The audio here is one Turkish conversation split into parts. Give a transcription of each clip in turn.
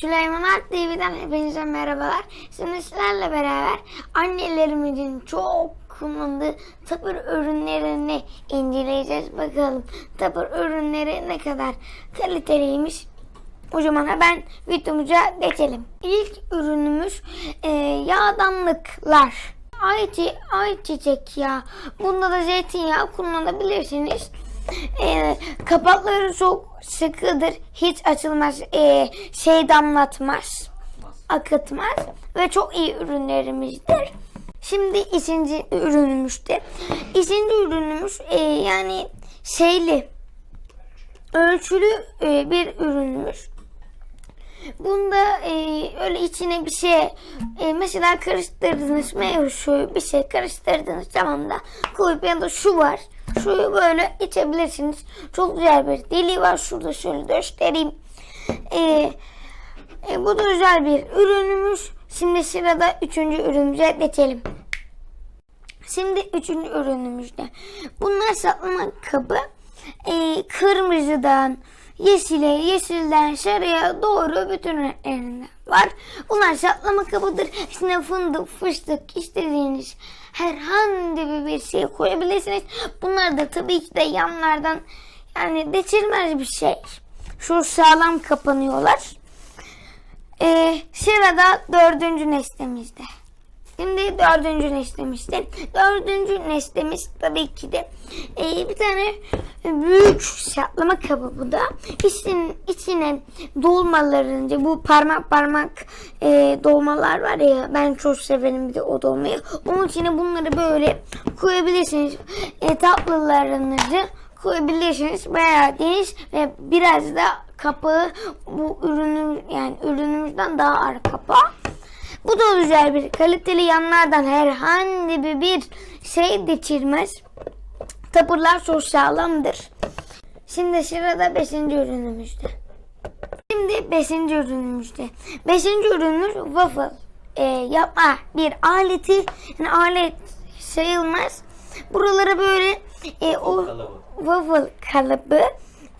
Süleyman Art TV'den hepinize merhabalar. Şimdi sizlerle beraber annelerimizin çok kullandığı tapır ürünlerini inceleyeceğiz. Bakalım tapır ürünleri ne kadar kaliteliymiş. O zaman hemen videomuza geçelim. İlk ürünümüz e, yağdanlıklar. Ayçi, ayçiçek yağı. Bunda da zeytinyağı kullanabilirsiniz. E, kapakları çok sıkıdır. Hiç açılmaz. E, şey damlatmaz. Akıtmaz. Ve çok iyi ürünlerimizdir. Şimdi ikinci ürünümüzde. İkinci ürünümüz e, yani şeyli ölçülü e, bir ürünümüz. Bunda e, öyle içine bir şey e, mesela karıştırdınız meyve suyu bir şey karıştırdınız tamam da koyup yanında su var. Suyu böyle içebilirsiniz. Çok güzel bir deliği var. Şurada şöyle göstereyim. E, e, bu da güzel bir ürünümüz. Şimdi sırada üçüncü ürünümüze geçelim. Şimdi üçüncü ürünümüzde. Bunlar saklama kabı. Ee, kırmızıdan yeşile, yeşilden sarıya doğru bütün renklerinde var. Bunlar saklama kabıdır. İçine fındık, fıstık istediğiniz herhangi bir şey koyabilirsiniz. Bunlar da tabii ki de yanlardan yani geçilmez bir şey. Şu sağlam kapanıyorlar. Ee, sırada dördüncü neslemizde. Şimdi dördüncü neslemizde. Dördüncü neslemiz tabii ki de e, bir tane büyük saklama kabı bu da. İçin, içine dolmalarınca bu parmak parmak e, dolmalar var ya ben çok severim bir de o dolmayı. Onun içine bunları böyle koyabilirsiniz. E, tatlılarınızı koyabilirsiniz. Bayağı geniş ve biraz da kapağı bu ürünün yani ürünümüzden daha ağır kapağı. Bu da güzel bir kaliteli yanlardan herhangi bir şey geçirmez. Tapırlar çok sağlamdır. Şimdi sırada 5. ürünümüzde. Şimdi 5. ürünümüzde. 5. ürünümüz waffle e, yapma bir aleti. Yani alet sayılmaz. Buralara böyle e, o waffle kalıbı.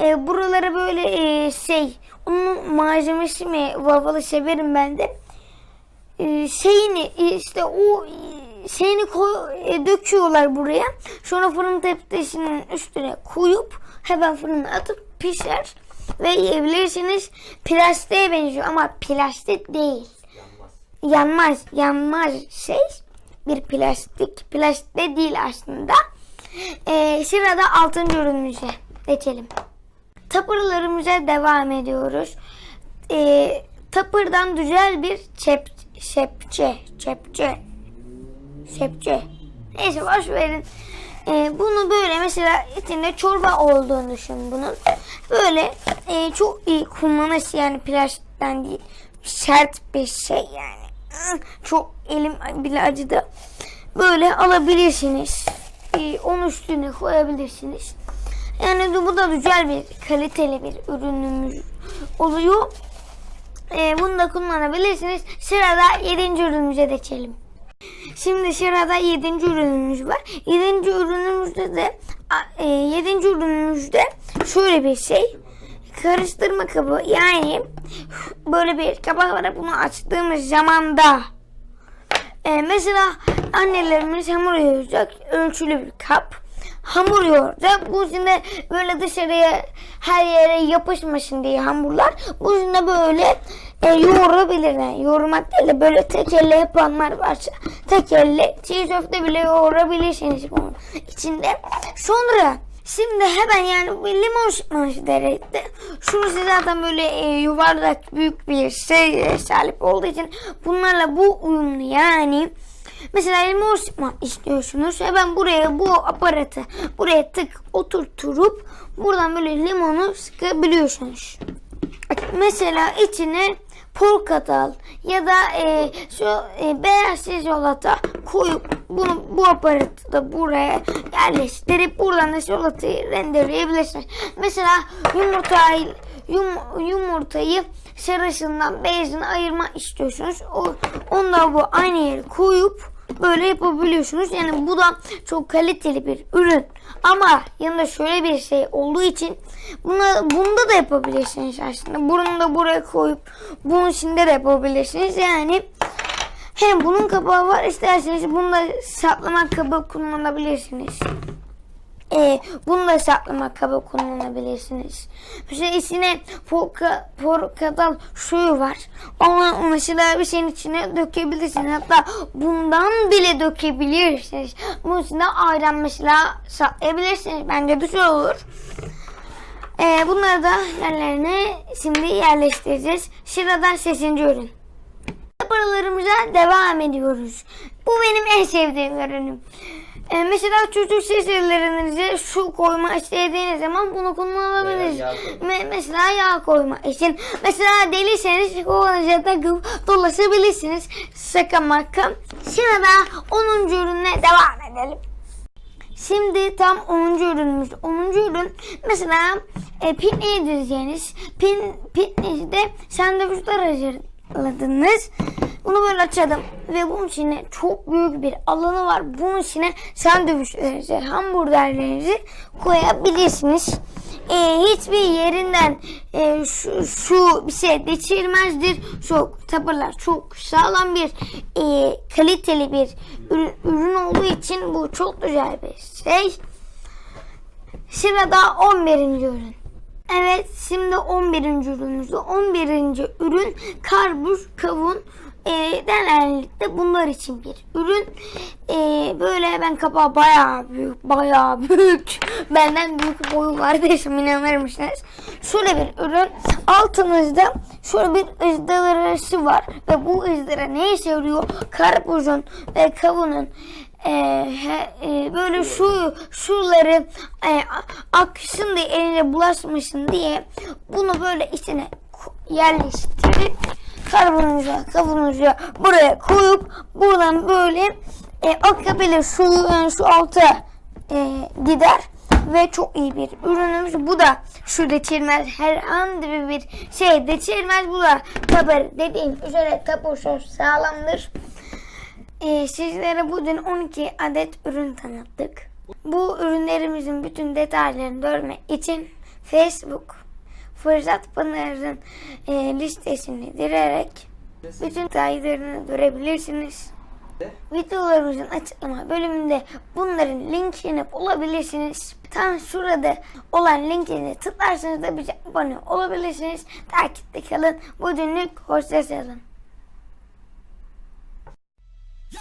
E, buralara böyle e, şey onun malzemesi mi waffle'ı severim ben de şeyini işte o e, şeyini koy, e, döküyorlar buraya. Sonra fırın tepsisinin üstüne koyup hemen fırına atıp pişer ve yiyebilirsiniz. Plastiğe benziyor ama plastik değil. Yanmaz. Yanmaz şey bir plastik. Plastik de değil aslında. E, sırada altıncı ürünümüze geçelim. Tapırlarımıza devam ediyoruz. E, tapırdan güzel bir çep, şepçe, çepçe, şepçe. Neyse boş verin. Ee, bunu böyle mesela içinde çorba olduğunu düşün bunun. Böyle e, çok iyi kullanırsın yani plastikten değil. Sert bir şey yani. Çok elim bile acıdı. Böyle alabilirsiniz. Ee, onun üstüne koyabilirsiniz. Yani bu da güzel bir kaliteli bir ürünümüz oluyor. Ee, bunu da kullanabilirsiniz. Sırada 7. ürünümüze geçelim. Şimdi sırada 7. ürünümüz var. 7. ürünümüzde de 7. ürünümüzde şöyle bir şey. Karıştırma kabı yani böyle bir kabak var. Bunu açtığımız zaman da e, mesela annelerimiz hamur yoğuracak ölçülü bir kap hamur yoğuracak. Bu yüzden böyle dışarıya her yere yapışmasın diye hamurlar. Bu yüzden böyle e, yoğurabilirler. Yoğurmak değil de böyle tek elle yapanlar varsa tek elle çiğ bile yoğurabilirsiniz bunun içinde. Sonra Şimdi hemen yani bir limon sıkmanız gerekti. Şurası zaten böyle e, yuvarlak büyük bir şey sahip olduğu için bunlarla bu uyumlu yani. Mesela limon sıkmak istiyorsunuz. Hemen buraya bu aparatı buraya tık oturtup buradan böyle limonu sıkabiliyorsunuz. Mesela içine portakal ya da e, şu e, beyaz çikolata koyup bunu bu aparatı da buraya yerleştirip buradan da çikolatayı rendeleyebilirsiniz. Mesela yumurtayı yum, yumurtayı sarısından beyazını ayırma istiyorsunuz. O, onu da bu aynı yere koyup böyle yapabiliyorsunuz. Yani bu da çok kaliteli bir ürün. Ama yanında şöyle bir şey olduğu için buna, bunda da yapabilirsiniz aslında. Bunu da buraya koyup bunun içinde de yapabilirsiniz. Yani hem bunun kapağı var isterseniz bunu da saklama kabı kullanabilirsiniz. Ee, bunu da saklama kabı kullanabilirsiniz. Mesela içine porka, portakal suyu var. Onu mesela bir şeyin içine dökebilirsiniz. Hatta bundan bile dökebilirsiniz. Bunun içine ayran mesela saklayabilirsiniz. Bence güzel olur. Ee, bunları da yerlerine şimdi yerleştireceğiz. Sırada 8. ürün. Paralarımıza devam ediyoruz. Bu benim en sevdiğim ürünüm. Ee, mesela çocuk şişelerinize su koyma istediğiniz zaman bunu kullanabilirsiniz. Yağ. Me- mesela yağ koyma için. Mesela deliyseniz kovanıza takıp dolaşabilirsiniz. Şaka maka. Şimdi 10. ürüne devam edelim. Şimdi tam 10. ürünümüz. 10. ürün mesela e, pikniğe gideceğiniz pin, pikniğde sandviçler hazırladınız. Bunu böyle açalım ve bunun içine çok büyük bir alanı var. Bunun içine sandviçlerinizi, hamburgerlerinizi koyabilirsiniz. E, hiçbir yerinden e, şu, şu bir şey geçirmezdir. Çok tabırlar çok sağlam bir e, kaliteli bir ürün, ürün olduğu için bu çok güzel bir şey. Sırada 11. ürün. Evet şimdi 11. ürünümüzde 11. ürün karpuz, kavun e, genellikle bunlar için bir ürün. E, böyle ben kapağı bayağı büyük, bayağı büyük. Benden büyük boyu kardeşim inanır mısınız? Şöyle bir ürün. Altınızda şöyle bir ızdırası var. Ve bu ızdıra ne işe yarıyor? Karpuzun ve kavunun e, he- e, böyle şu şuları e, aksın diye eline bulaşmasın diye bunu böyle içine yerleştirip karbunuza kavunuza buraya koyup buradan böyle e, akabilir su yani şu alta e, gider ve çok iyi bir ürünümüz. Bu da şu geçirmez herhangi bir şey geçirmez. Bu da tabi dediğim üzere tapu sağlamdır. Ee, sizlere bugün 12 adet ürün tanıttık. Bu ürünlerimizin bütün detaylarını görmek için Facebook Fırsat Pınar'ın e, listesini girerek bütün detaylarını görebilirsiniz. Videolarımızın açıklama bölümünde bunların linkini bulabilirsiniz. Tam şurada olan linkini tıklarsanız da bize abone olabilirsiniz. Takipte kalın. Bugünlük hoşçakalın. Yo,